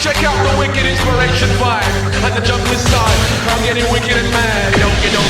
Check out the wicked inspiration vibe at the jungle side. Crowd getting wicked and mad. Don't get no.